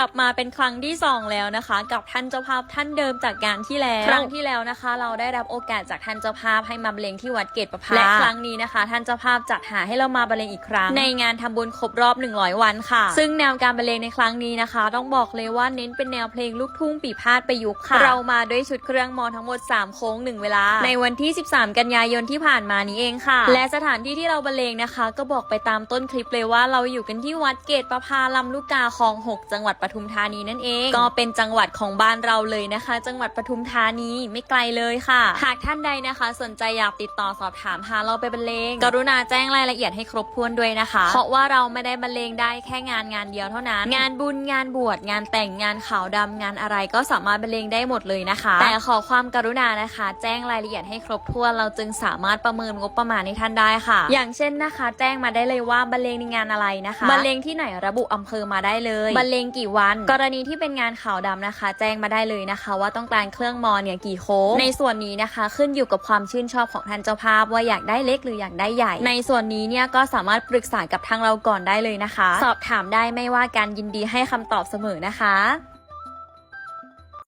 ลับมาเป็นครั้งที่ 2 แล้วนะคะ กับท่านเจ้าภาพท่านเดิมจากงานที่แล้ว ครั้งที่แล้วนะคะ เราได้รับโอกาสจากท่านเจ้าภาพให้มาบรรเลงที่วัดเกตประภาและครั้งนี้นะคะ ท่านเจ้าภาพจัดหาให้เรามาบรรเลงอีกครั้ง ในงานทำบุญครบรอบ 100 วันค่ะ ซึ่งแนวการบรรเลงในครั้งนี้นะคะ ต้องบอกเลยว่าเน้นเป็นแนวเพลงลูกทุ่งปีพาดประยุกต์ค่ะ เรามาด้วยชุดเครื่องมอทั้งหมด 3 โค้ง 1 เวลา ในวันที่ 13 กันยายนที่ผ่านมานี้เองค่ะ และสถานที่ที่เราบรรเลงนะคะ ก็บอกไปตามต้นคลิปเลยว่าเราอยู่กันที่วัดเกตประภาลำลูกกาคลอง 6 จังหวัดปทุมธานีนั่นเอง ก็เป็นจังหวัดของบ้านเราเลยนะคะ จังหวัดปทุมธานีไม่ไกลเลยค่ะ หากท่านใดนะคะ สนใจอยากติดต่อสอบถามหาเราไปบรรเลง กรุณาแจ้งรายละเอียดให้ครบถ้วนด้วยนะคะ เพราะว่าเราไม่ได้บรรเลงได้แค่งานงานเดียวเท่านั้น งานบุญงานบวชงานแต่งงานขาวดำงานอะไรก็สามารถบรรเลงได้หมดเลยนะคะ แต่ขอความกรุณานะคะ แจ้งรายละเอียดให้ครบถ้วนเราจึงสามารถประเมินงบประมาณให้ท่านได้ค่ะ อย่างเช่นนะคะ แจ้งมาได้เลยว่าบรรเลงในงานอะไรนะคะบรรเลงที่ไหนระบุอำเภอมาได้เลยบรรเลงกี่วัน กรณีที่เป็นงานขาวดำนะคะ แจ้งมาได้เลยนะคะ ว่าต้องการเครื่องมอเนี่ยกี่โค้งในส่วนนี้นะคะ ขึ้นอยู่กับความชื่นชอบของท่านเจ้าภาพ ว่าอยากได้เล็กหรืออยากได้ใหญ่ ในส่วนนี้เนี่ยก็สามารถปรึกษากับทางเราก่อนได้เลยนะคะ สอบถามได้ไม่ว่าการยินดีให้คำตอบเสมอนะคะ